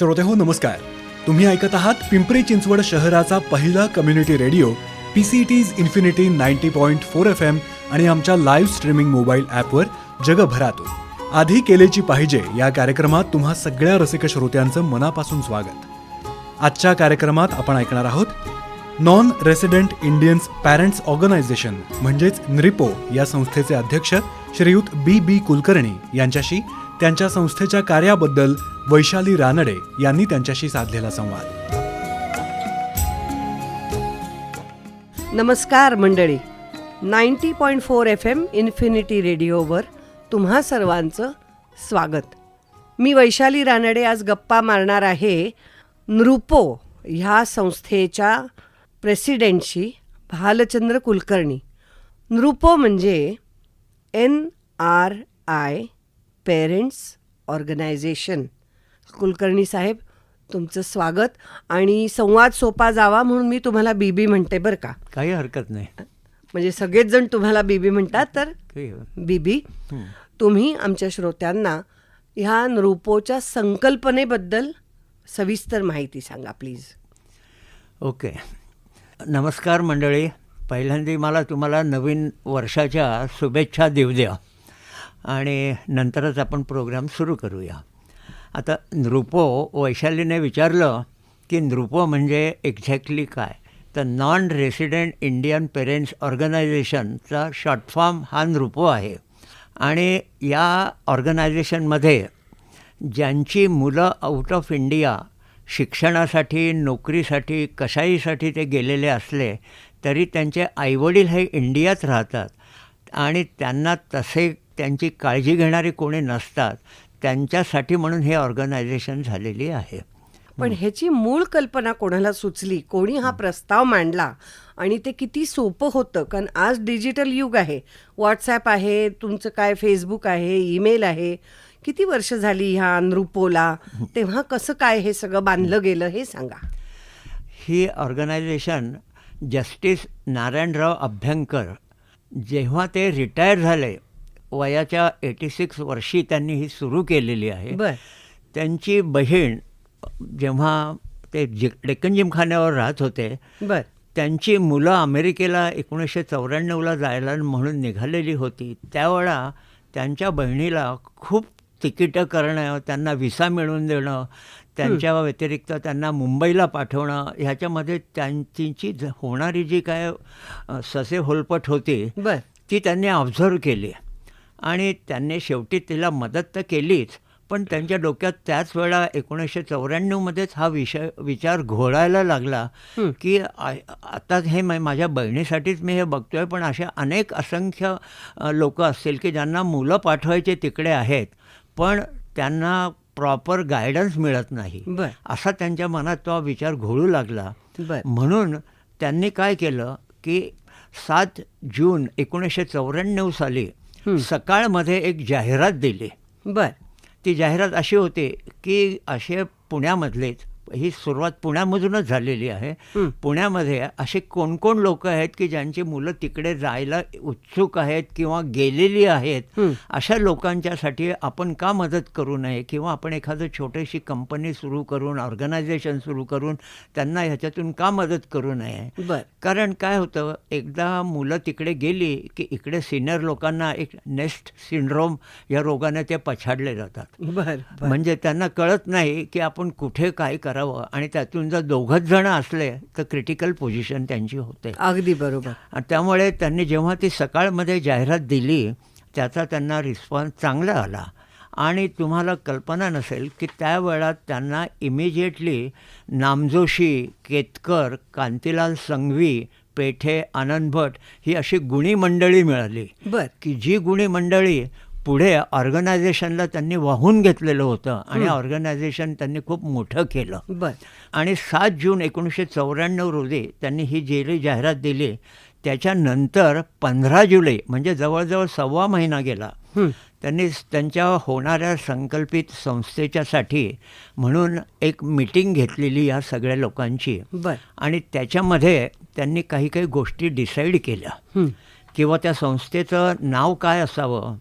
श्रोते हो नमस्कार. तुम्ही ऐकत आहात पिंपरी चिंचवड शहराचा पहिला community radio P C T's infinity ninety point four F M आणि आमच्या लाईव्ह स्ट्रीमिंग मोबाईल ॲपवर जगभरातून. आधी केलेची पाहिजे या कार्यक्रमात तुम्हा सगळ्या रसिक श्रोत्यांचं मनापासून स्वागत. आजच्या कार्यक्रमात आपण ऐकणार आहोत non resident Indians parents organization म्हणजेच नृपो या संस्थेचे अध्यक्ष श्रीयुत बी बी कुलकर्णी यांच्याशी त्यांच्या संस्थेच्या कार्याबद्दल वैशाली रानडे यांनी त्यांच्याशी साधलेला संवाद. नमस्कार मंडळी. Ninety point four F M infinity रेडिओवर तुम्हा सर्वांचं स्वागत. मी वैशाली रानडे आज गप्पा मारणार आहे नृपो ह्या संस्थेच्या प्रेसिडेंटशी भालचंद्र कुलकर्णी. नृपो म्हणजे N R I parents organization. Kulkarni साहेब तुमचं स्वागत आणि संवाद सोपा जावा म्हणून मी तुम्हाला बीबी म्हणते बरं का. काही हरकत नाही. म्हणजे सगळेच जण तुम्हाला बीबी म्हणतात तर बीबी तुम्ही आमच्या श्रोत्यांना ह्या नृपोच्या संकल्पनेबद्दल सविस्तर माहिती सांगा प्लीज. ओके. नमस्कार मंडळी. पहिल्यांदा मला तुम्हाला नवीन वर्षाच्या शुभेच्छा देऊ द्या. आणि नंतरच आपण प्रोग्राम सुरू करूया. आता नृपो वैशालीने विचारलं की नृपो म्हणजे एक्झॅक्टली काय? तर नॉन रेसिडेंट इंडियन पेरेंट्स ऑर्गनायझेशनचा शॉर्ट फॉर्म हा नृपो आहे. आणि या ऑर्गनायझेशनमध्ये ज्यांची मुलं आउट ऑफ इंडिया शिक्षणासाठी नोकरीसाठी कशाहीसाठी ते गेलेले असले तरी त्यांचे आईवडील हे इंडियात राहतात. आणि त्यांना तसे त्यांची काळजी घेणारे कोणी नसतात त्यांच्यासाठी म्हणून हे ऑर्गनायझेशन झालेली आहे. पण ह्याची मूळ कल्पना कोणाला सुचली? कोणी हा प्रस्ताव मांडला? आणि ते किती सोपं होतं? कारण आज डिजिटल युग आहे. व्हॉट्सॲप आहे तुमचं काय फेसबुक आहे ईमेल आहे. किती वर्ष झाली ह्या नृपोला तेव्हा कसं काय हे सगळं बांधलं गेलं हे सांगा. ही ऑर्गनायझेशन जस्टिस नारायणराव अभ्यंकर जेव्हा ते रिटायर झाले वयाच्या एटी सिक्स वर्षी त्यांनी ही सुरू केलेली आहे. त्यांची बहीण जेव्हा ते जि डेक्कन जिमखान्यावर राहत होते बर. त्यांची मुलं अमेरिकेला एकोणीसशे चौऱ्याण्णवला जायला म्हणून निघालेली होती. त्यावेळा त्यांच्या बहिणीला खूप तिकीटं करणं त्यांना व्हिसा मिळवून देणं त्यांच्या व्यतिरिक्त त्यांना मुंबईला पाठवणं ह्याच्यामध्ये त्यांची होणारी जी काय ससे होलपट होती बर. ती त्यांनी ऑब्झर्व केली आणि त्यांनी शेवटी तिला मदत तर केलीच पण त्यांच्या डोक्यात त्याच वेळा एकोणीसशे चौऱ्याण्णवमध्येच हा विषय विचार घोळायला लागला की आता हे मा- माझ्या बहिणीसाठीच मी हे बघतोय पण अशा अनेक असंख्य लोक असतील की ज्यांना मुलं पाठवायचे तिकडे आहेत पण त्यांना प्रॉपर गायडन्स मिळत नाही. असा त्यांच्या मनात तो विचार घोळू लागला. म्हणून त्यांनी काय केलं की सात जून एकोणीसशे चौऱ्याण्णव साली सकाळमध्ये एक जाहिरात दिली. बर. ती जाहिरात अशी होती की असे पुण्यामधलेच ही सुरुवात पुण्यामधूनच झालेली आहे. पुण्यामध्ये असे कोण कोण लोक आहेत की ज्यांची मुलं तिकडे जायला उत्सुक आहेत किंवा गेलेली आहेत अशा लोकांच्यासाठी आपण का मदत करू नये? किंवा आपण एखादं छोटीशी कंपनी सुरू करून ऑर्गनायझेशन सुरू करून त्यांना ह्याच्यातून का मदत करू नये? कारण काय होतं एकदा मुलं तिकडे गेली की इकडे सिनियर लोकांना एक नेस्ट सिंड्रोम या रोगाने ते पछाडले जातात. म्हणजे त्यांना कळत नाही की आपण कुठे काय करावं आणि त्यातून जर दोघंच जण असले तर क्रिटिकल पोझिशन त्यांची होते. अगदी बरोबर. आणि त्यामुळे त्यांनी जेव्हा ती सकाळमध्ये जाहिरात दिली त्याचा त्यांना रिस्पॉन्स चांगला आला. आणि तुम्हाला कल्पना नसेल की त्यावेळात त्यांना इमिजिएटली नामजोशी केतकर कांतीलाल संघवी पेठे आनंद भट ही अशी गुणी मंडळी मिळाली. बर. की जी गुणी मंडळी पुढे ऑर्गनायझेशनला त्यांनी वाहून घेतलेलं होतं आणि ऑर्गनायझेशन त्यांनी खूप मोठं केलं. बर. आणि सात जून एकोणीसशे चौऱ्याण्णव रोजी त्यांनी ही जेली जाहिरात दिली. त्याच्यानंतर पंधरा जुलै म्हणजे जवळजवळ सव्वा महिना गेला त्यांनी त्यांच्या होणाऱ्या संकल्पित संस्थेच्यासाठी म्हणून एक मीटिंग घेतलेली या सगळ्या लोकांची. बर. आणि त्याच्यामध्ये त्यांनी काही काही गोष्टी डिसाईड केल्या. किंवा त्या संस्थेचं नाव काय असावं?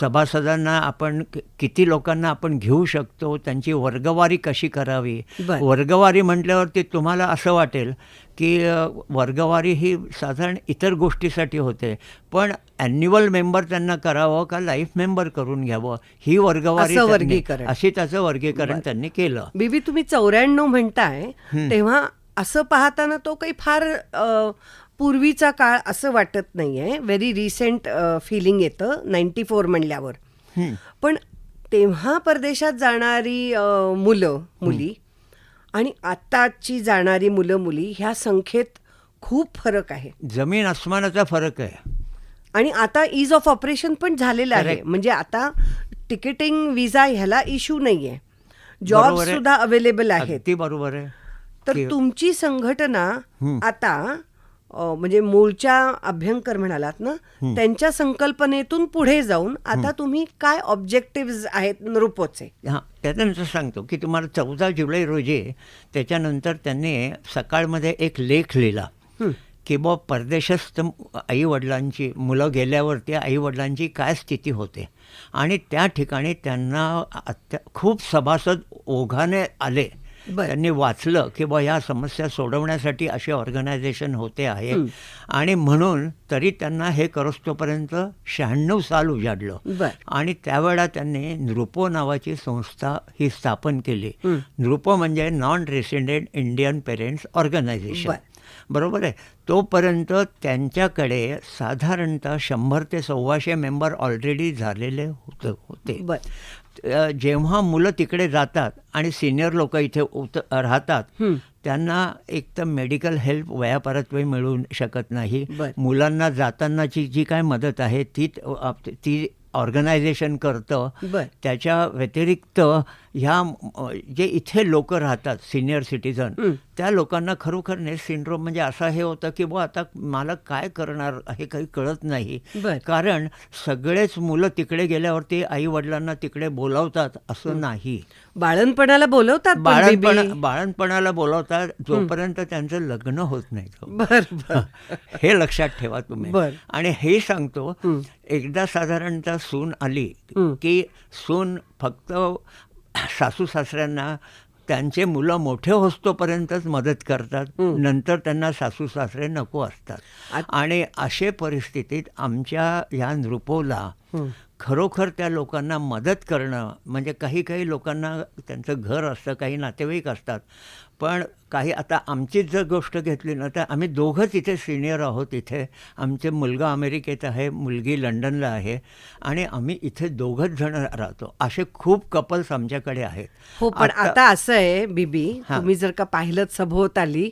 सभासदांना आपण किती लोकांना आपण घेऊ शकतो त्यांची वर्गवारी कशी करावी. वर्गवारी म्हटल्यावरती तुम्हाला असं वाटेल की वर्गवारी ही साधारण इतर गोष्टीसाठी होते. पण ॲन्युअल मेंबर त्यांना करावं का लाईफ मेंबर करून घ्यावं? ही वर्गवारी वर्गीकरण. अशी त्याचं वर्गीकरण त्यांनी केलं. बीबी तुम्ही चौऱ्याण्णव म्हणताय तेव्हा असं पाहताना तो काही फार पूर्वीचा काळ असं वाटत नाहीये. व्हेरी रिसेंट फिलिंग येतं. नाईन्टी फोर म्हणल्यावर. पण तेव्हा परदेशात जाणारी मुलं मुली आणि आत्ताची जाणारी मुलं मुली ह्या संख्येत खूप फरक आहे. जमीन आसमानाचा फरक आहे. आणि आता इज ऑफ ऑपरेशन पण झालेलं आहे. म्हणजे आता तिकीटिंग विजा ह्याला इश्यू नाहीये. जॉब बरोबर आहे. सुद्धा अवेलेबल आहेत. अगदी बरोबर आहे. तर तुमची संघटना आता म्हणजे मूळच्या अभ्यंकर म्हणालात ना त्यांच्या संकल्पनेतून पुढे जाऊन आता तुम्ही काय ऑब्जेक्टिव्ह आहेत नृपोचे? हां त्याच्यानंतर सांगतो की तुम्हाला चौदा जुलै रोजी त्याच्यानंतर त्यांनी सकाळमध्ये एक लेख लिहिला. की बा परदेशस्थ आई वडिलांची मुलं गेल्यावरती आई वडिलांची काय स्थिती होते? आणि त्या ठिकाणी त्यांना अत्या खूप सभासद ओघाने आले. त्यांनी वाचलं की बा ह्या समस्या सोडवण्यासाठी असे ऑर्गनायझेशन होते आहे. आणि म्हणून तरी त्यांना हे करस्तोपर्यंत शहाण्णव साल उजाडलं. आणि त्यावेळा त्यांनी नृपो नावाची संस्था ही स्थापन केली. नृपो म्हणजे non resident Indian parents organization बर. बरोबर आहे? तोपर्यंत त्यांच्याकडे साधारणतः शंभर ते सव्वाशे मेंबर ऑलरेडी झालेले होत जेव्हा मुलं तिकडे जातात आणि सिनियर लोक इथे उत राहतात त्यांना एक तर मेडिकल हेल्प वयापरत्वे मिळू शकत नाही. मुलांना जातानाची जी काय मदत आहे ती त- ऑर्गनायझेशन करतं. त्याच्या व्यतिरिक्त ह्या जे इथे लोक राहतात सिनियर सिटीजन त्या लोकांना खरोखर नेस सिंड्रोम म्हणजे असं हे होतं की बुवा आता मला काय करणार हे काही कळत नाही. कारण सगळेच मुलं तिकडे गेल्यावरती आई वडिलांना तिकडे बोलावतात असं नाही. बाळणपणाला बोलवतात पण बाळणपणा. बाळणपणाला बोलावतात जोपर्यंत त्यांचं लग्न होत नाही. बर हे. लक्षात ठेवा तुम्ही. आणि हे सांगतो एकदा साधारणतः सून आली की सून फक्त सासू सासऱ्यांना त्यांचे मुलं मोठे होस्तोपर्यंतच मदत करतात. नंतर त्यांना सासू सासरे नको असतात. आणि अशा परिस्थितीत आमच्या ह्या नृपोला खरोखर त्या लोकांना मदत करणं म्हणजे काही काही लोकांना त्यांचं घर असतं काही नातेवाईक असतात पण काही आता आमचीच जर गोष्ट घेतली ना तर आम्ही दोघंच इथे सिनियर आहोत इथे. आमचे मुलगा अमेरिकेत आहे मुलगी लंडनला आहे आणि आम्ही इथे दोघंच जण राहतो. असे खूप कपल्स आमच्याकडे आहेत. हो पण आता असं आहे बीबी हा. तुम्ही जर का पाहिलं सभोवताली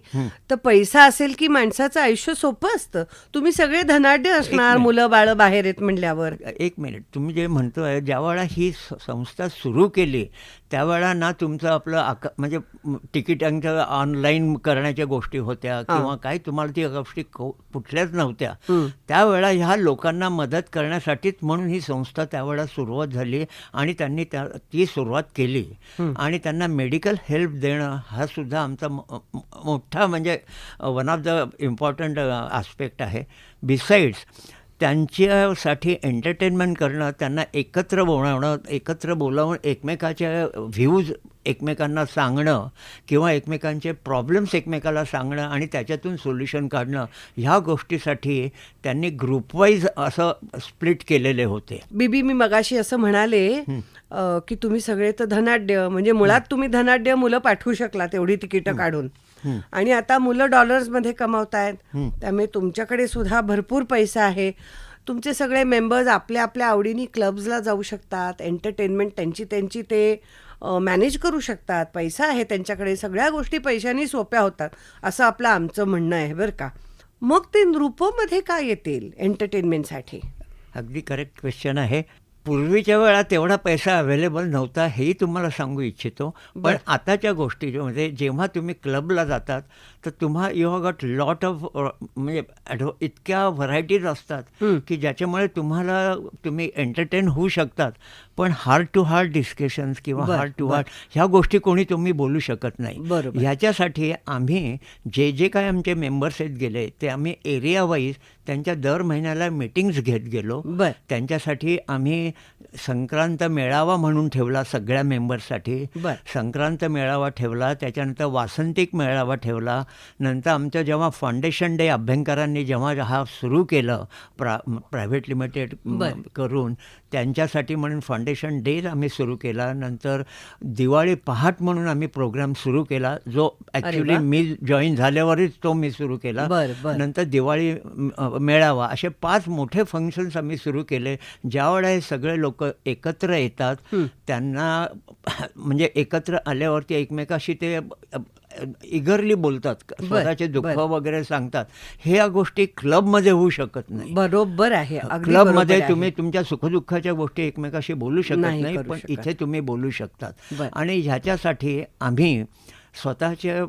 तर पैसा असेल की माणसाचं आयुष्य सोपं असतं. तुम्ही सगळे धनाढ्य असणार. मुलं बाळ बाहेर आहेत म्हणल्यावर. एक मिनिट. तुम्ही जे म्हणतोय ज्यावेळा ही स- संस्था सुरू केली त्यावेळा ना तुमचं आपलं आका म्हणजे म, तिकिटांचं ऑनलाईन करण्याच्या गोष्टी होत्या किंवा काही तुम्हाला ती गोष्टी कुठल्याच नव्हत्या. त्यावेळा ह्या लोकांना मदत करण्यासाठीच म्हणून ही संस्था त्यावेळा सुरुवात झाली आणि त्यांनी त्या ती सुरुवात केली. आणि त्यांना मेडिकल हेल्प देणं हा सुद्धा आमचा मोठा म्हणजे one of the important aspect आहे. बिसाइड्स त्यांच्यासाठी एंटरटेनमेंट करणं त्यांना एकत्र बोलावणं एकत्र बोलावून एकमेकाच्या व्ह्यूज एकमेकांना सांगणं किंवा एकमेकांचे प्रॉब्लेम्स एकमेकाला सांगणं आणि त्याच्यातून सोल्युशन काढणं ह्या गोष्टीसाठी त्यांनी ग्रुपवाईज असं स्प्लिट केलेले होते. बीबी मी मगाशी असं म्हणाले की तुम्ही सगळे तर धनाढ्य म्हणजे मुळात तुम्ही धनाढ्य मुलं पाठवू शकला तेवढी तिकीटं काढून. आणि आता मुलं डॉलर्समध्ये कमावतायत त्यामुळे तुमच्याकडे सुद्धा भरपूर पैसा आहे. तुमचे सगळे मेंबर्स आपल्या आपल्या आवडीने क्लब्सला जाऊ शकतात. एंटरटेनमेंट त्यांची त्यांची ते मॅनेज करू शकतात. पैसा आहे त्यांच्याकडे. सगळ्या गोष्टी पैशाने सोप्या होतात. असं आपलं आमचं म्हणणं आहे बरं का. मग ते नृपोमध्ये काय येतील एंटरटेनमेंटसाठी अगदी करेक्ट क्वेश्चन आहे. पूर्वीच्या वेळा तेवढा पैसा अवेलेबल नव्हता हेही तुम्हाला सांगू इच्छितो. पण आताच्या गोष्टी जो म्हणजे जेव्हा तुम्ही क्लबला जातात तर तुम्हा you have got lot of म्हणजे ॲडव इतक्या व्हरायटीज असतात की ज्याच्यामुळे तुम्हाला तुम्ही एंटरटेन होऊ शकतात. पण हार्ट टू हार्ट डिस्कशन्स किंवा हार्ट टू. हार्ट ह्या गोष्टी कोणी तुम्ही बोलू शकत नाही. ह्याच्यासाठी आम्ही जे जे काय आमचे मेंबर्स आहेत गेले ते आम्ही एरिया वाईज त्यांच्या दर महिन्याला मिटिंग्स घेत गेलो. त्यांच्यासाठी आम्ही संक्रांत मेळावा म्हणून ठेवला सगळ्या मेंबर्ससाठी बर. संक्रांत मेळावा ठेवला त्याच्यानंतर वासंतिक मेळावा ठेवला नंतर आमचं जेव्हा फाउंडेशन डे अभ्यंकरांनी जेव्हा हा सुरू केलं प्रा प्रायव्हेट लिमिटेड. करून त्यांच्यासाठी म्हणून फाउंडेशन डे आम्ही सुरू केला. नंतर दिवाळी पहाट म्हणून आम्ही प्रोग्राम सुरू केला. जो ॲक्च्युली. मी जॉईन झाल्यावरच तो मी सुरू केला. नंतर दिवाळी मेळावा असे पाच मोठे फंक्शन्स आम्ही सुरू केले. ज्यावेळेला हे सगळे लोक एकत्र येतात त्यांना म्हणजे एकत्र आल्यावरती एकमेकाशी ते इगरली बोलतात स्वतःचे दुःख. वगैरे सांगतात ह्या गोष्टी क्लबमध्ये होऊ शकत नाही बरोबर आहे क्लबमध्ये. तुम्ही तुमच्या सुखदुःखाच्या गोष्टी एकमेकाशी बोलू शकत नाही पण. इथे तुम्ही बोलू शकतात. आणि ह्याच्यासाठी आम्ही स्वतःच्या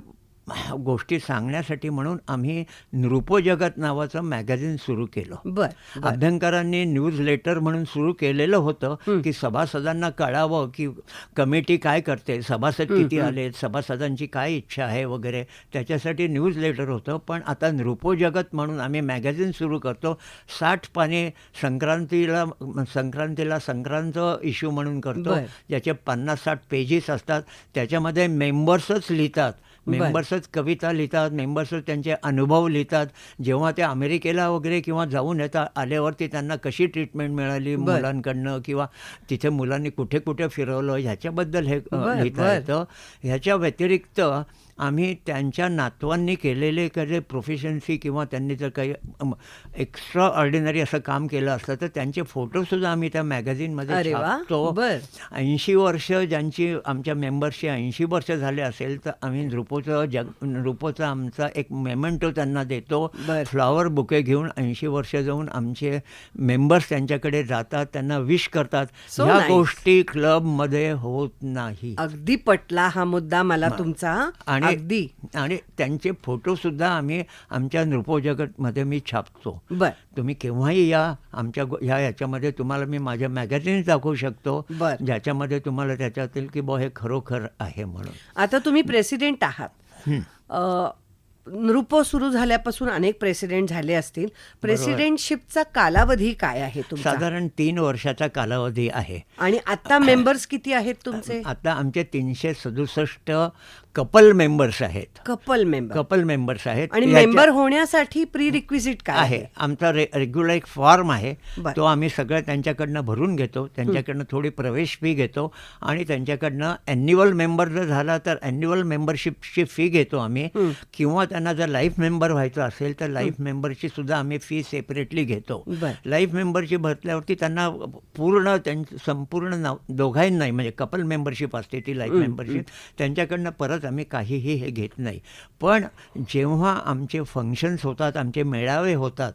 गोष्टी सांगण्यासाठी म्हणून आम्ही नृपोजगत नावाचं मॅगझिन सुरू केलं. बर. अभ्यंकरांनी न्यूज लेटर म्हणून सुरू केलेलं होतं की सभासदांना कळावं की कमिटी काय करते सभासद किती आले सभासदांची काय इच्छा आहे वगैरे त्याच्यासाठी न्यूज लेटर होतं. पण आता नृपोजगत म्हणून आम्ही मॅगझिन सुरू करतो. साठ पाने संक्रांतीला संक्रांतीला संक्रांत इश्यू म्हणून करतो. ज्याचे पन्नास साठ पेजेस असतात. त्याच्यामध्ये मेंबर्सच लिहितात. मेंबर्सच कविता लिहितात मेंबर्सच त्यांचे अनुभव लिहितात जेव्हा ते अमेरिकेला वगैरे किंवा जाऊन येतात आल्यावरती त्यांना कशी ट्रीटमेंट मिळाली. मुलांकडनं किंवा तिथे मुलांनी कुठे कुठे फिरवलं ह्याच्याबद्दल हे लिहिता. येतं ह्याच्या व्यतिरिक्त आम्ही त्यांच्या नातवांनी केलेले काही प्रोफेशन्सी किंवा त्यांनी जर काही एक्स्ट्रा ऑर्डिनरी असं काम केलं असतं तर त्यांचे फोटोसुद्धा आम्ही त्या मॅगझिनमध्ये छापतो. ऐंशी वर्ष ज्यांची आमच्या मेंबर्सची ऐंशी वर्ष झाले असेल तर आम्ही नृपोचं जग नृपोचा आमचा एक मेमेंटो त्यांना देतो. फ्लॉवर बुके घेऊन ऐंशी वर्ष जाऊन आमचे मेंबर्स त्यांच्याकडे जातात त्यांना विश करतात ह्या. गोष्टी क्लबमध्ये होत नाही अगदी पटला हा मुद्दा मला तुमचा आणि अगदी. आणि त्यांचे फोटो सुद्धा आम्ही आमच्या नृपोजगतमध्ये मी छापतो. बर. तुम्ही केव्हाही या आमच्या ह्या याच्यामध्ये तुम्हाला मी माझ्या मॅगझिन दाखवू शकतो बर. ज्याच्यामध्ये तुम्हाला त्याच्यातील की बो हे खरोखर आहे म्हणून. आता तुम्ही प्रेसिडेंट आहात. नृपो सुरू झाल्यापासून अनेक प्रेसिडेंट झाले असतील. प्रेसिडेंटशिपचा कालावधी काय आहे तुमचा? साधारण तीन वर्षाचा कालावधी आहे. आणि आता मेंबर्स किती आहेत तुमचे? आता आमचे तीनशे सदुसष्ट कपल मेंबर्स आहेत. कपल मेंबर कपल मेंबर्स आहेत. आणि मेंबर होण्यासाठी प्री रिक्विजिट काय आहे. आमचा रे रेग्युलर एक फॉर्म आहे. तो आम्ही सगळं त्यांच्याकडनं भरून घेतो. त्यांच्याकडनं थोडी प्रवेश फी घेतो. आणि त्यांच्याकडनं ॲन्युअल मेंबर जर झाला तर ॲन्युअल मेंबरशिपची फी घेतो आम्ही. किंवा त्यांना जर लाईफ मेंबर व्हायचं असेल तर लाईफ मेंबरची सुद्धा आम्ही फी सेपरेटली घेतो. लाईफ मेंबरची भरल्यावरती त्यांना पूर्ण त्यांचं संपूर्ण नाव दोघांना नाही म्हणजे कपल मेंबरशिप असते ती लाईफ मेंबरशिप त्यांच्याकडनं परत आम्ही काहीही हे घेत नाही. पण जेव्हा आमचे फंक्शन्स होतात आमचे मेळावे होतात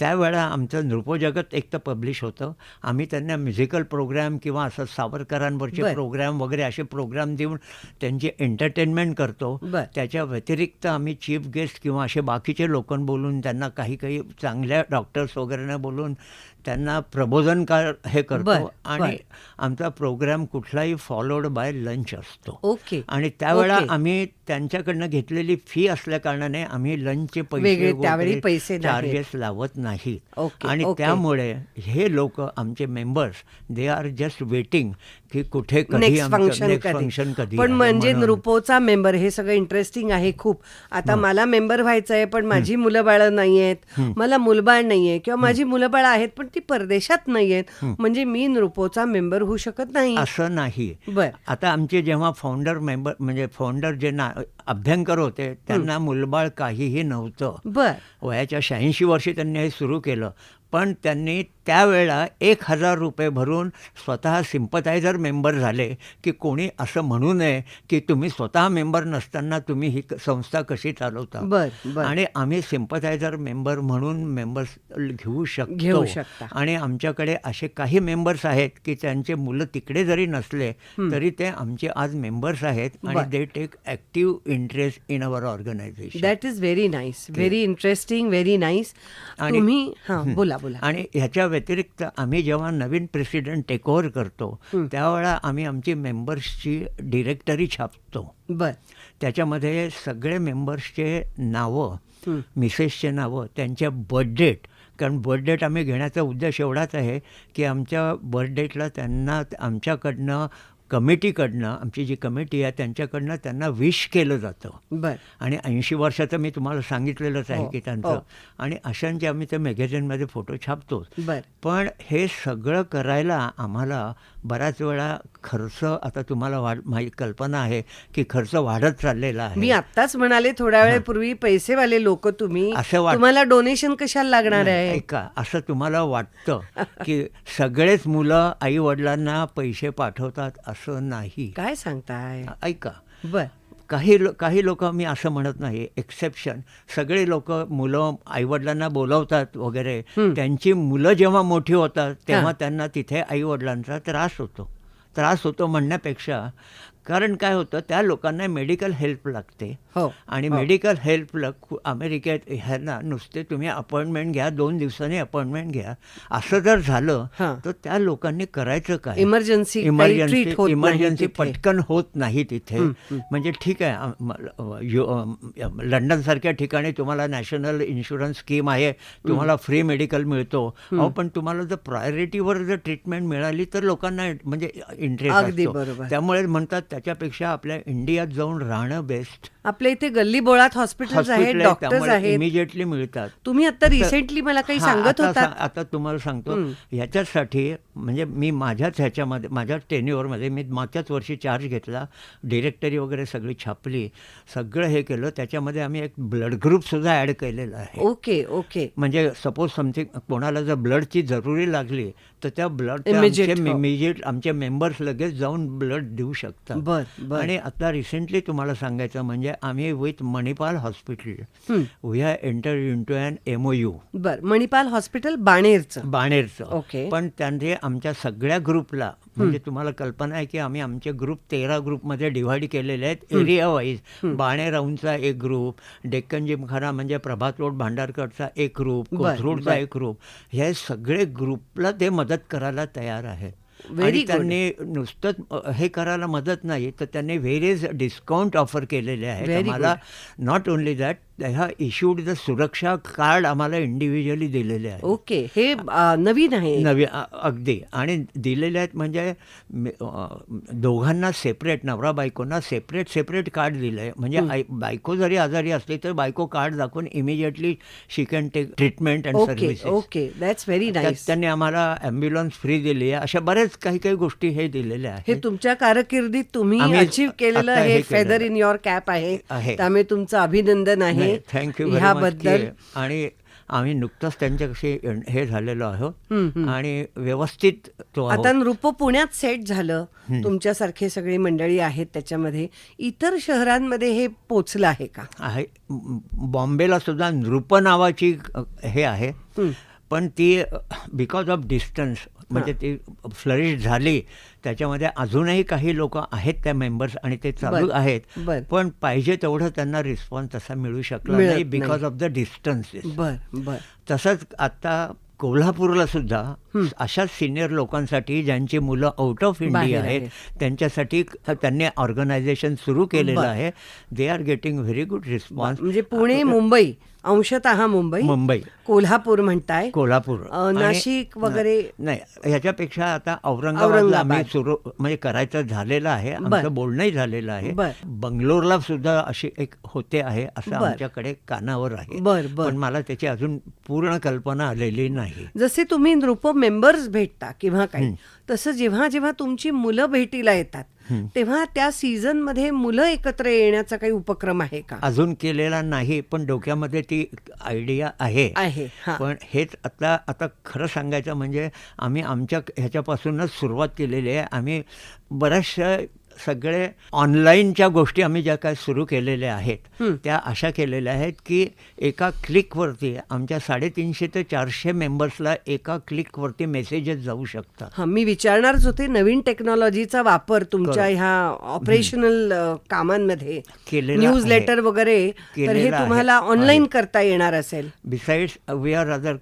त्यावेळा आमचं नृपोजगत एक तर पब्लिश होतं आम्ही त्यांना म्युझिकल प्रोग्राम किंवा असं सावरकरांवरचे. प्रोग्राम वगैरे असे प्रोग्राम देऊन त्यांची एंटरटेनमेंट करतो. त्याच्या व्यतिरिक्त आम्ही चीफ गेस्ट किंवा असे बाकीचे लोकं बोलून त्यांना काही काही चांगल्या डॉक्टर्स वगैरेंना बोलून त्यांना प्रबोधनकार हे करतो आणि. आमचा प्रोग्राम कुठलाही फॉलोड बाय लंच असतो ओके आणि त्यावेळेला ओके. आम्ही त्यांच्याकडनं घेतलेली फी असल्या कारणाने आम्ही लंचचे पैसे त्यावेळी पैसे. चार्जेस लावत नाही ओके, आणि. त्यामुळे हे लोक आमचे members they are just waiting की कुठे कधी फंक्शन कधी पण आहे म्हणजे. नृपोचा मेंबर हे सगळं इंटरेस्टिंग आहे खूप आता मला मेंबर व्हायचं आहे पण माझी मुलं बाळ नाहीयेत मला मुलबाळ नाहीये किंवा माझी मुलं बाळ आहेत पण ती परदेशात नाहीयेत म्हणजे मी नृपोचा मेंबर होऊ शकत नाही. असं नाही. बर. आता आमचे जेव्हा फाउंडर मेंबर म्हणजे फाउंडर जे ना अभ्यंकर होते. त्यांना मुलबाळ काहीही नव्हतं. बर. वयाच्या शहाऐंशी वर्षी त्यांनी हे सुरू केलं. पण त्यांनी त्यावेळेला एक हजार रुपये भरून स्वतः सिम्पथायझर मेंबर झाले की कोणी असं म्हणू नये की तुम्ही स्वतः मेंबर नसताना तुम्ही ही संस्था कशी चालवता. बर. आणि आम्ही सिम्पथायझर मेंबर म्हणून मेंबर्स घेऊ शकतो. आणि आमच्याकडे असे काही मेंबर्स आहेत की त्यांचे मुलं तिकडे जरी नसले तरी ते आमचे आज मेंबर्स आहेत आणि. They take active interest in our organization that is very nice very interesting very nice आणि- हा बोला बोला. आणि ह्याच्या व्यतिरिक्त आम्ही जेव्हा नवीन प्रेसिडेंट टेक ओव्हर करतो त्यावेळेला आम्ही आमची मेंबर्सची डिरेक्टरी छापतो. बर. त्याच्यामध्ये सगळे मेंबर्सचे नावं मिसेसचे नावं त्यांच्या बर्थडेट कारण बर्थडेट आम्ही घेण्याचा उद्देश एवढाच आहे की आमच्या बर्थडेटला त्यांना आमच्याकडनं कमिटीकडनं आमची जी कमिटी आहे त्यांच्याकडनं त्यांना विश केलं जातं. बर. आणि ऐंशी वर्षाचं मी तुम्हाला सांगितलेलंच आहे हो, की हो. त्यांचं आणि अशांचे आम्ही त्या मॅगझिनमध्ये फोटो छापतो पण हे सगळं करायला आम्हाला बऱ्याच वेळा खर्च आता तुम्हाला वाढ माही कल्पना आहे की खर्च वाढत चाललेला आहे. मी आत्ताच म्हणाले थोड्या वेळेपूर्वी पैसेवाले लोक तुम्ही असं वाट- तुम्हाला डोनेशन कशाला लागणार आहे? ऐका असं तुम्हाला वाटतं की सगळेच मुलं आई वडिलांना पैसे पाठवतात असं नाही. काय सांगताय? ऐका. बर. काही लो काही लोक मी असं म्हणत नाही एक्सेप्शन सगळे लोक मुलं आईवडिलांना बोलवतात वगैरे. त्यांची मुलं जेव्हा मोठी होतात तेव्हा त्यांना तिथे आईवडिलांचा त्रास होतो. त्रास होतो म्हणण्यापेक्षा कारण काय होतं त्या लोकांना मेडिकल हेल्प लागते. हो. आणि मेडिकल हेल्पला खू- अमेरिकेत ह्यांना नुसते तुम्ही अपॉइंटमेंट घ्या दोन दिवसांनी अपॉइंटमेंट घ्या. असं जर झालं हां. तर त्या लोकांनी करायचं काय? Emergency emergency emergency. पटकन होत नाही तिथे. म्हणजे ठीक आहे अम, म- यु- अम, लंडनसारख्या ठिकाणी तुम्हाला नॅशनल इन्शुरन्स स्कीम आहे तुम्हाला फ्री मेडिकल मिळतो. अहो पण तुम्हाला जर प्रायोरिटीवर जर ट्रीटमेंट मिळाली तर लोकांना म्हणजे इंटरेस्ट. त्यामुळे म्हणतात त्याच्यापेक्षा आपल्या इंडियात जाऊन राहणं बेस्ट आपल्या इथे गल्ली बोळात हॉस्पिटल्स आहेत डॉक्टर्स आहेत इमिजिएटली मिळतात. तुम्ही आता रिसेंटली मला काही सांगत होता आता तुम्हाला सांगतो. ह्याच्यासाठी म्हणजे मी माझ्याच ह्याच्यामध्ये माझ्याच टेन्युअरमध्ये मी मागच्याच वर्षी चार्ज घेतला. डिरेक्टरी वगैरे सगळी छापली. सगळं हे केलं. त्याच्यामध्ये आम्ही एक ब्लड ग्रुपसुद्धा ॲड केलेला आहे. ओके ओके म्हणजे सपोज समथिंग कोणाला जर ब्लडची जरुरी लागली तर त्या ब्लड. इमिजिएट आमचे मेंबर्स लगेच जाऊन ब्लड देऊ शकतात. आणि आता रिसेंटली तुम्हाला सांगायचं म्हणजे आम्ही with Manipal hospital we have enter into an M U बर मणिपाल हॉस्पिटल बाणेरचं. बाणेरचं. ओके. पण त्यांचे आमच्या सगळ्या ग्रुपला म्हणजे तुम्हाला कल्पना आहे की आम्ही आमचे ग्रुप तेरा ग्रुपमध्ये डिव्हाइड केलेले आहेत एरिया वाईज बाणेराऊंचा एक ग्रुप डेक्कन जिमखाना म्हणजे प्रभात रोड भांडारकडचा एक ग्रुप कोथरूडचा. एक ग्रुप हे सगळे ग्रुपला ते मदत करायला तयार आहेत आणि. त्यांनी नुसतंच अ, हे करायला मदत नाही तर त्यांनी व्हेरियस डिस्काउंट ऑफर केलेले आहेत. आम्हाला नॉट ओन्ली दॅट ह्या इश्यूड द सुरक्षा कार्ड आम्हाला इंडिव्हिज्युअली दिलेले आहे. ओके हे नवीन आहे? नवी अ- अगदी. आणि दिलेले आहेत म्हणजे दोघांना सेपरेट नवरा बायकोंना सेपरेट सेपरेट कार्ड दिलं. आहे म्हणजे बायको जरी आजारी असली तर बायको कार्ड दाखवून immediately she can take treatment and okay services okay. That's very nice त्यांनी आम्हाला ॲम्ब्युलन्स फ्री दिली आहे. अशा बऱ्याच काही काही गोष्टी हे दिलेल्या हे आहेत तुमच्या कारकिर्दीत तुम्ही आम्ही अचीव केलेलं हे हे फेदर इन युअर कॅप आहे. आहे. त्यामुळे तुमचं अभिनंदन आहे. थँक्यू ह्याबद्दल आणि आम्ही नुकतंच त्यांच्याशी हे झालेलो आहोत. आणि व्यवस्थित तो. आता नृप पुण्यात सेट झालं. तुमच्यासारखे सगळी मंडळी आहेत त्याच्यामध्ये. इतर शहरांमध्ये हे पोचलं आहे का? आहे. बॉम्बेला सुद्धा नृप नावाची हे आहे. पण ती बिकॉज ऑफ डिस्टन्स म्हणजे ती फ्लरिश झाली त्याच्यामध्ये अजूनही काही लोक आहेत त्या मेंबर्स आणि ते चालू आहेत. पण पाहिजे तेवढं त्यांना रिस्पॉन्स तसा मिळू शकला नाही बिकॉज. ऑफ द डिस्टन्स तसंच आता कोल्हापूरला सुद्धा अशाच सिनियर लोकांसाठी ज्यांची मुलं आउट ऑफ इंडिया आहेत. त्यांच्यासाठी त्यांनी ऑर्गनायझेशन सुरू केलेलं. आहे they are getting very good response म्हणजे पुणे मुंबई अंशतः मुंबई मुंबई कोल्हापूर म्हणताय कोल्हापूर नाशिक वगैरे नाही ह्याच्यापेक्षा आता औरंगाबादला औरंगाबाद. आम्ही सुरू म्हणजे करायचं झालेलं आहे. आमचं बोलणंही झालेलं आहे. बंगलोरला सुद्धा अशी एक होते आहे असं. आमच्याकडे कानावर आहे. पण मला त्याची अजून पूर्ण कल्पना आलेली नाही जसे तुम्ही नृप मेंबर्स भेटता किंवा काही तसं जेव्हा जेव्हा तुमची मुलं भेटीला येतात तेव्हा त्या सीझनमध्ये मुलं एकत्र येण्याचा काही उपक्रम आहे का? अजून केलेला नाही पण डोक्यामध्ये ती आयडिया आहे. आहे हा. पण हेच आता आता खरं सांगायचं म्हणजे आम्ही आमच्या ह्याच्यापासूनच सुरुवात केलेली आहे. आम्ही बऱ्याचशा सगळे ऑनलाईनच्या गोष्टी आम्ही ज्या काय सुरू केलेल्या आहेत त्या अशा केलेल्या आहेत की एका क्लिकवरती आमच्या साडेतीनशे ते चारशे मेंबर्सला एका क्लिकवरती मेसेजेस जाऊ शकतात हा मी विचारणारच होते नवीन टेक्नॉलॉजीचा वापर तुमच्या ह्या ऑपरेशनल कामांमध्ये न्यूज. लेटर वगैरे तर हे. तुम्हाला ऑनलाईन करता येणार असेल बिसाइड्स वी आर अदर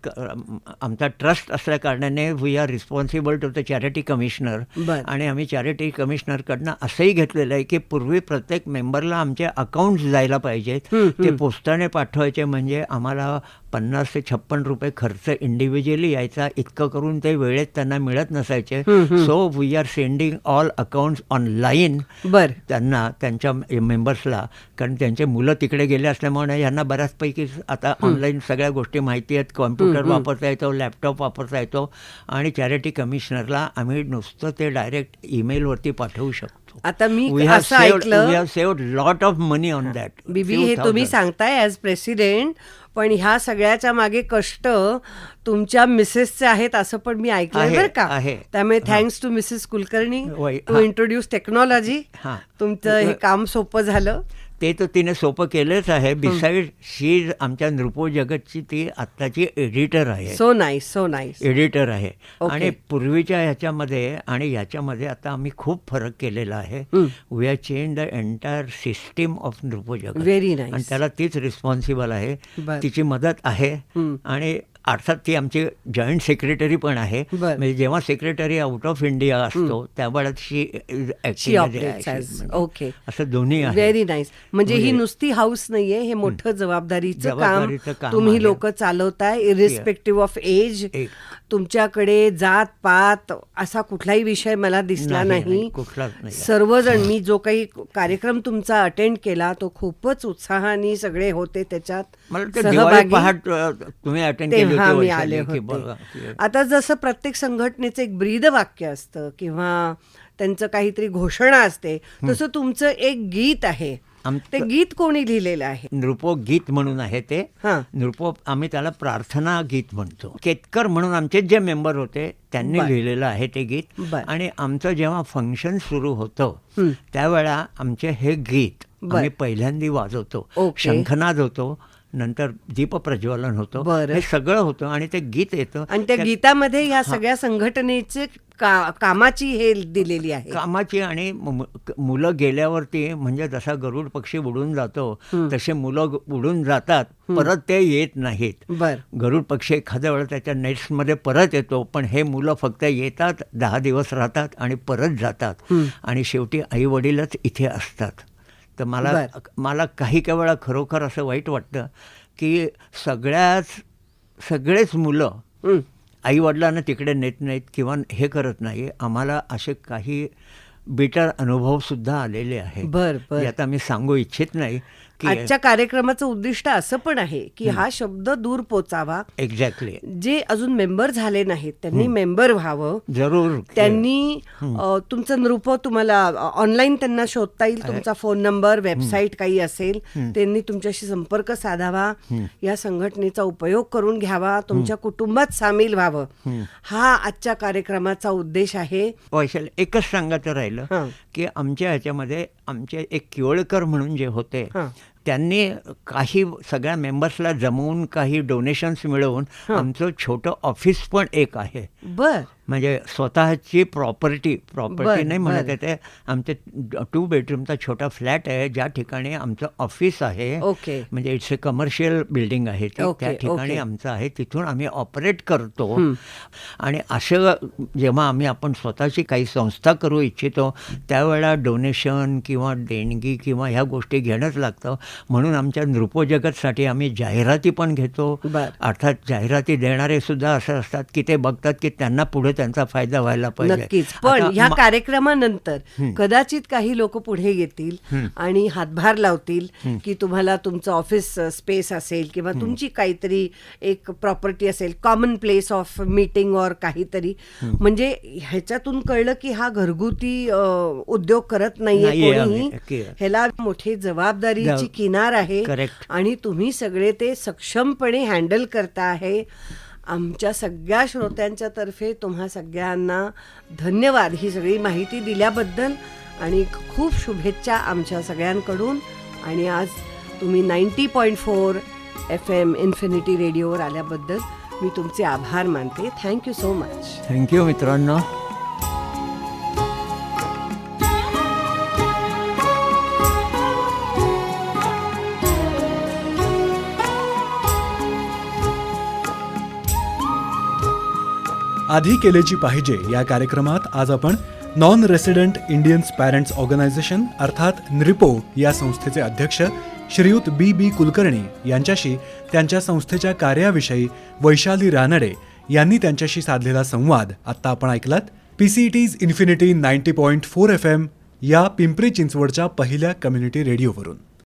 आमचा ट्रस्ट असल्या कारणाने we are responsible to the charity commissioner. आणि आम्ही चॅरिटी कमिशनरकडनं असंही घेतलेलं आहे की पूर्वी प्रत्येक मेंबरला आमचे अकाउंट जायला पाहिजेत. ते पोस्टाने पाठवायचे म्हणजे आम्हाला पन्नास ते छप्पन रुपये खर्च इंडिव्हिज्युअली यायचा. इतकं करून ते वेळेत त्यांना मिळत नसायचे. So we are sending all accounts online बर. त्यांना त्यांच्या मेंबर्सला कारण त्यांचे मुलं तिकडे गेले असल्यामुळे यांना बऱ्याचपैकी आता ऑनलाईन सगळ्या गोष्टी माहिती आहेत. कॉम्प्युटर वापरता येतो लॅपटॉप वापरता येतो. आणि चॅरिटी कमिशनरला आम्ही नुसतं ते डायरेक्ट ईमेलवरती पाठवू शकतो. आता मी असं ऐकलं lot of money on that BB हे तुम्ही सांगताय ॲज प्रेसिडेंट पण ह्या सगळ्याच्या मागे कष्ट तुमच्या मिसेसचे आहेत असं पण मी ऐकलंय आहे, बरं का. त्यामुळे thanks to Mrs Kulkarni to. Introduce technology. तुमचं हे काम सोपं झालं ते तर तिने सोपं केलंच आहे. बिसाईड शी आमच्या नृपो जगतची ती आत्ताची एडिटर आहे. So nice so nice editor आहे. आणि पूर्वीच्या ह्याच्यामध्ये आणि ह्याच्यामध्ये आता आम्ही खूप फरक केलेला आहे. We are change the entire system of नृपोजग Very nice. आणि त्याला तीच रिस्पॉन्सिबल आहे. तिची मदत आहे. आणि अर्थात ती आमची जॉईंट सेक्रेटरी पण आहे. म्हणजे जेव्हा सेक्रेटरी आउट ऑफ इंडिया असतो त्यावेळेस शी okay. असं दोन्ही व्हेरी नाईस म्हणजे ही नुसती हाऊस नाहीये हे मोठं जबाबदारीचं काम तुम्ही. लोक चालवताय इरिस्पेक्टिव्ह ऑफ एज. तुमच्याकडे जात पात असा कुठलाही विषय मला दिसला नाही. सर्वजण मी जो काही कार्यक्रम तुमचा अटेंड केला तो खूपच उत्साहाने सगळे होते त्याच्यात केली तेव्हा होती मी आले होते. आता जसं प्रत्येक संघटनेचं एक ब्रीद वाक्य असतं किंवा त्यांचं काहीतरी घोषणा असते तसं तुमचं एक गीत आहे. ते गीत कोणी लिहिलेलं आहे नृपो गीत म्हणून आहे ते हां. नृपो आम्ही त्याला प्रार्थना गीत म्हणतो केतकर म्हणून आमचे जे मेंबर होते त्यांनी बर. लिहिलेलं आहे ते गीत बर. आणि आमचं जेव्हा फंक्शन सुरू होतं त्यावेळा आमचे हे गीत बर. आम्ही पहिल्यांदी वाजवतो ओके. शंखनाद होतो नंतर दीप प्रज्वलन होतं बरं. हे सगळं होतं आणि ते गीत येतं आणि त्या त्या- गीतामध्ये ह्या सगळ्या संघटनेचे का कामाची हे दिलेली आहे. कामाची आणि मुलं गेल्यावरती म्हणजे जसा गरुड पक्षी उडून जातो तसे मुलं उडून जातात परत ते येत नाहीत. बर. गरुड पक्षी एखाद्या वेळेला त्याच्या नेट्समध्ये परत येतो पण हे मुलं फक्त येतात दहा दिवस राहतात आणि परत जातात. आणि शेवटी आई वडीलच इथे असतात. तर मला. मला काही काही वेळा खरोखर असं वाईट वाटतं की सगळ्याच सगळेच मुलं हं. आई वडिलांना तिकडे नेत नाहीत किंवा हे करत नाही. आम्हाला असे काही बिटर अनुभव सुद्धा आलेले आहेत. बर, आता मी सांगू इच्छित नाही. आजच्या कार्यक्रमाचं उद्दिष्ट असं पण आहे की हा शब्द दूर पोचावा. एक्झॅक्टली जे अजून मेंबर झाले नाहीत त्यांनी मेंबर व्हावं. जरूर. त्यांनी तुमचं नृप तुम्हाला ऑनलाईन त्यांना शोधता येईल. तुमचा फोन नंबर वेबसाईट काही असेल त्यांनी तुमच्याशी संपर्क साधावा. या संघटनेचा उपयोग करून घ्यावा. तुमच्या कुटुंबात सामील व्हावं. हा आजच्या कार्यक्रमाचा उद्देश आहे. वैशाली एकच सांगायचं. राहिलं की आमच्या ह्याच्यामध्ये आमचे एक किवळकर म्हणून जे होते. त्यांनी काही सगळ्या मेंबर्सला जमवून काही डोनेशन्स मिळवून आमचं छोटं ऑफिस पण एक आहे. बर. म्हणजे स्वतःची प्रॉपर्टी प्रॉपर्टी नाही म्हणत बरं. आहे ते आमचे टू बेडरूमचा छोटा फ्लॅट आहे. ज्या ठिकाणी आमचं ऑफिस आहे. ओके. म्हणजे इट्स अ कमर्शियल बिल्डिंग आहे ती. त्या ठिकाणी. आमचं आहे. तिथून आम्ही ऑपरेट करतो. आणि असं जेव्हा आम्ही आपण स्वतःची काही संस्था करू इच्छितो त्यावेळेला डोनेशन किंवा देणगी किंवा ह्या गोष्टी घेणंच लागतं. म्हणून आमच्या नृपोजगतसाठी आम्ही जाहिराती पण घेतो. अर्थात जाहिराती देणारे सुद्धा असं असतात की ते बघतात की त्यांना पुढे त्यांचा फायदा व्हायला पाहिजे. नक्कीच. पण ह्या कार्यक्रमानंतर कदाचित काही लोक पुढे येतील आणि हातभार लावतील की तुम्हाला तुमचं ऑफिस स्पेस असेल किंवा तुमची काहीतरी एक प्रॉपर्टी असेल कॉमन प्लेस ऑफ मीटिंग और काहीतरी. म्हणजे ह्याच्यातून कळलं की हा घरगुती उद्योग करत नाहीये कोणीही. ह्याला मोठी जबाबदारीची जबाब- किनार आहे. आणि तुम्ही सगळे ते सक्षमपणे हँडल करता आहे. आमच्या सगळ्या श्रोत्यांच्या तर्फे तुम्हा सगळ्यांना धन्यवाद ही सगळी माहिती दिल्याबद्दल आणि खूप शुभेच्छा आमच्या सगळ्यांकडून. आणि आज तुम्ही ninety point four F M infinity रेडिओवर आल्याबद्दल मी तुमचे आभार मानते. Thank you so much. थँक्यू मित्रांनो. आधी केलेची पाहिजे या कार्यक्रमात आज आपण non resident Indians parents organisation अर्थात नृपो या संस्थेचे अध्यक्ष श्रीयुत बी बी कुलकर्णी यांच्याशी त्यांच्या संस्थेच्या कार्याविषयी वैशाली रानडे यांनी त्यांच्याशी साधलेला संवाद. आत्ता आपण ऐकलात PCET's infinity ninety point four F M या पिंपरी चिंचवडच्या पहिल्या कम्युनिटी रेडिओवरून